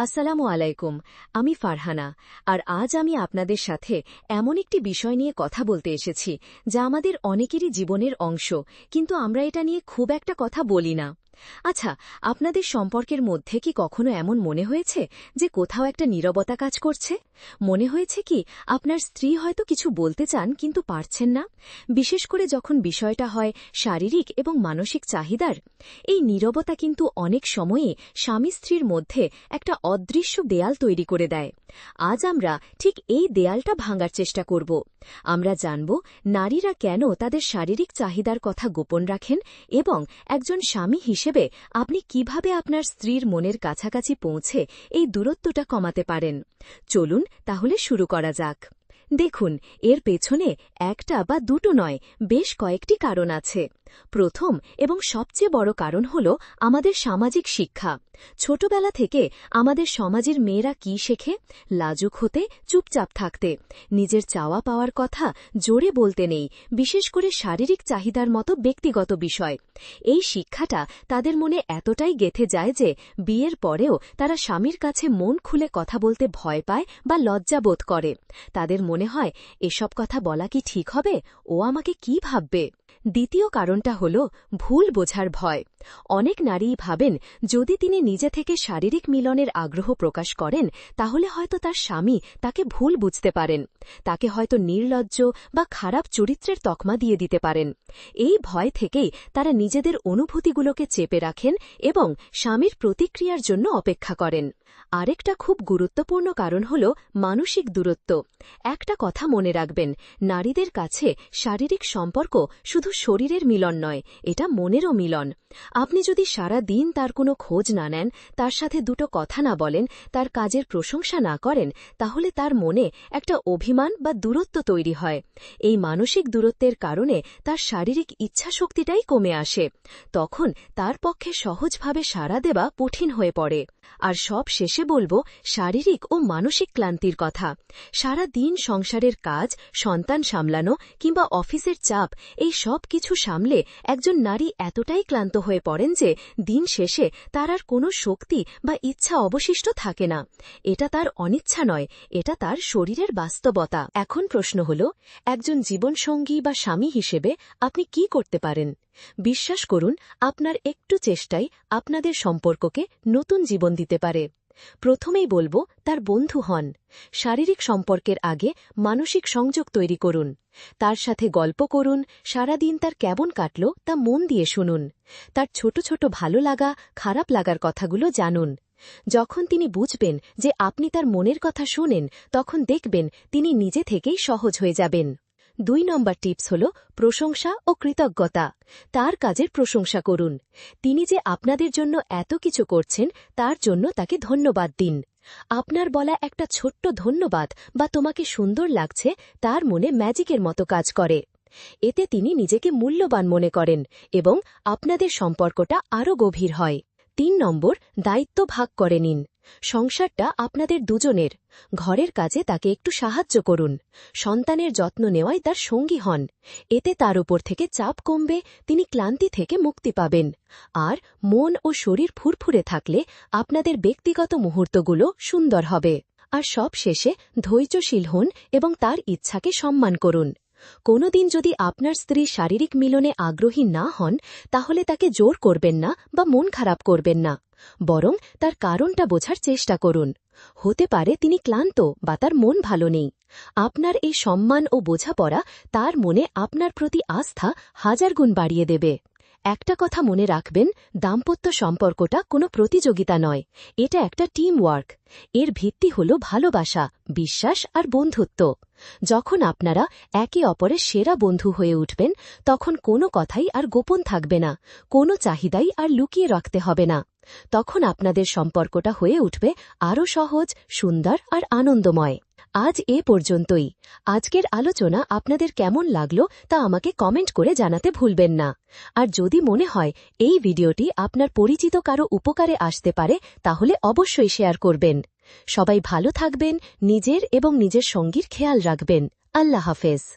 আসসালামু আলাইকুম, আমি ফারহানা। আর আজ আমি আপনাদের সাথে এমন একটি বিষয় নিয়ে কথা বলতে এসেছি, যা আমাদের অনেকেরই জীবনের অংশ, কিন্তু আমরা এটা নিয়ে খুব একটা কথা বলি না। আচ্ছা আপনাদের সম্পর্কের মধ্যে কি কখনো এমন মনে হয়েছে যে কোথাও একটা নীরবতা কাজ করছে? মনে হয়েছে কি, আপনার স্ত্রী হয়তো কিছু বলতে চান কিন্তু পারছেন না? বিশেষ করে যখন বিষয়টা হয় শারীরিক এবং মানসিক চাহিদার, এই নীরবতা কিন্তু অনেক সময়ে স্বামী স্ত্রীর মধ্যে একটা অদৃশ্য দেয়াল তৈরি করে দেয়। আজ আমরা ঠিক এই দেয়ালটা ভাঙার চেষ্টা করব। আমরা জানব নারীরা কেন তাদের শারীরিক চাহিদার কথা গোপন রাখেন এবং একজন স্বামী হিসেবে আপনি কীভাবে আপনার স্ত্রীর মনের কাছাকাছি পৌঁছে এই দূরত্বটা কমাতে পারেন। চলুন তাহলে শুরু করা যাক। দেখুন, এর পেছনে একটা বা দুটো নয়, বেশ কয়েকটি কারণ আছে। প্রথম এবং সবচেয়ে বড় কারণ হল আমাদের সামাজিক শিক্ষা। ছোটবেলা থেকে আমাদের সমাজের মেয়েরা কি শেখে? লাজুক হতে, চুপচাপ থাকতে। নিজের চাওয়া পাওয়ার কথা জোরে বলতে নেই, বিশেষ করে শারীরিক চাহিদার মতো ব্যক্তিগত বিষয়। এই শিক্ষাটা তাদের মনে এতটাই গেথে যায় যে বিয়ের পরেও তারা স্বামীর কাছে মন খুলে কথা বলতে ভয় পায় বা লজ্জা বোধ করে। তাদের মনে হয়, এসব কথা বলা কি ঠিক হবে? ও আমাকে কি ভাববে? দ্বিতীয় কারণটা হল ভুল বোঝার ভয়। অনেক নারীই ভাবেন, যদি তিনি নিজে থেকে শারীরিক মিলনের আগ্রহ প্রকাশ করেন, তাহলে হয়তো তার স্বামী তাকে ভুল বুঝতে পারেন। তাকে হয়তো নির্লজ্জ বা খারাপ চরিত্রের তকমা দিয়ে দিতে পারেন। এই ভয় থেকেই তারা নিজেদের অনুভূতিগুলোকে চেপে রাখেন এবং স্বামীর প্রতিক্রিয়ার জন্য অপেক্ষা করেন। আরেকটা খুব গুরুত্বপূর্ণ কারণ হল মানসিক দূরত্ব। একটা কথা মনে রাখবেন, নারীদের কাছে শারীরিক সম্পর্ক শুধু শরীরের মিলন নয়, এটা মনেরও মিলন। আপনি যদি সারা দিন তার কোনো খোঁজ না নেন, তার সাথে দুটো কথা না বলেন, তার কাজের প্রশংসা না করেন, তাহলে তার মনে একটা অভিমান বা দূরত্ব তৈরি হয়। এই মানসিক দূরত্বের কারণে তার শারীরিক ইচ্ছাশক্তিটাই কমে আসে। তখন তার পক্ষে সহজভাবে সাড়া দেওয়া কঠিন হয়ে পড়ে। আর সব শেষে বলব, শারীরিক ও মানসিক ক্লান্তির কথা। সারা দিন সংসারের কাজ, সন্তান সামলানো কিংবা অফিসের চাপ, এই সব কিছু সামলে একজন নারী এতটাই ক্লান্ত হয়ে পড়েন যে দিন শেষে তার আর কোনো শক্তি বা ইচ্ছা অবশিষ্ট থাকে না। এটা তার অনিচ্ছা নয়, এটা তার শরীরের বাস্তবতা। এখন প্রশ্ন হল, একজন জীবনসঙ্গী বা স্বামী হিসেবে আপনি কি করতে পারেন? বিশ্বাস করুন, আপনার একটু চেষ্টাই আপনাদের সম্পর্ককে নতুন জীবন দিতে পারে। প্রথমেই বলব, তার বন্ধু হন। শারীরিক সম্পর্কের আগে মানসিক সংযোগ তৈরি করুন। তার সাথে গল্প করুন, সারাদিন তার কেমন কাটল তা মন দিয়ে শুনুন। তার ছোট ছোট ভালো লাগা, খারাপ লাগার কথাগুলো জানুন। যখন তিনি বুঝবেন যে আপনি তার মনের কথা শুনেন, তখন দেখবেন তিনি নিজে থেকেই সহজ হয়ে যাবেন। দুই নম্বর টিপস হল প্রশংসা ও কৃতজ্ঞতা। তার কাজের প্রশংসা করুন। তিনি যে আপনাদের জন্য এত কিছু করছেন, তার জন্য তাকে ধন্যবাদ দিন। আপনার বলা একটা ছোট্ট ধন্যবাদ বা তোমাকে সুন্দর লাগছে, তার মনে ম্যাজিকের মতো কাজ করে। এতে তিনি নিজেকে মূল্যবান মনে করেন এবং আপনাদের সম্পর্কটা আরও গভীর হয়। তিন নম্বর, দায়িত্ব ভাগ করে নিন। সংসারটা আপনাদের দুজনের। ঘরের কাজে তাকে একটু সাহায্য করুন। সন্তানের যত্ন নেওয়ায় তার সঙ্গী হন। এতে তার উপর থেকে চাপ কমবে, তিনি ক্লান্তি থেকে মুক্তি পাবেন। আর মন ও শরীর ফুরফুরে থাকলে আপনাদের ব্যক্তিগত মুহূর্তগুলো সুন্দর হবে। আর সব শেষে ধৈর্যশীল হন এবং তার ইচ্ছাকে সম্মান করুন। কোনোদিন যদি আপনার স্ত্রী শারীরিক মিলনে আগ্রহী না হন, তাহলে তাকে জোর করবেন না বা মন খারাপ করবেন না। বরং তার কারণটা বোঝার চেষ্টা করুন। হতে পারে তিনি ক্লান্ত বা তার মন ভালো নেই। আপনার এই সম্মান ও বোঝাপড়া তার মনে আপনার প্রতি আস্থা হাজার গুণ বাড়িয়ে দেবে। একটা কথা মনে রাখবেন, দাম্পত্য সম্পর্কটা কোনো প্রতিযোগিতা নয়, এটা একটা টিম ওয়ার্ক এর ভিত্তি হল ভালোবাসা, বিশ্বাস আর বন্ধুত্ব। যখন আপনারা একে অপরের সেরা বন্ধু হয়ে উঠবেন, তখন কোনো কথাই আর গোপন থাকবে না, কোনো চাহিদাই আর লুকিয়ে রাখতে হবে না। তখন আপনাদের সম্পর্কটা হয়ে উঠবে আরও সহজ, সুন্দর আর আনন্দময়। আজ এ পর্যন্তই। আজকের আলোচনা আপনাদের কেমন লাগল তা আমাকে কমেন্ট করে জানাতে ভুলবেন না। আর যদি মনে হয় এই ভিডিওটি আপনার পরিচিত কারও উপকারে আসতে পারে, তাহলে অবশ্যই শেয়ার করবেন। সবাই ভালো থাকবেন, নিজের এবং নিজের সঙ্গীর খেয়াল রাখবেন। আল্লাহ হাফেজ।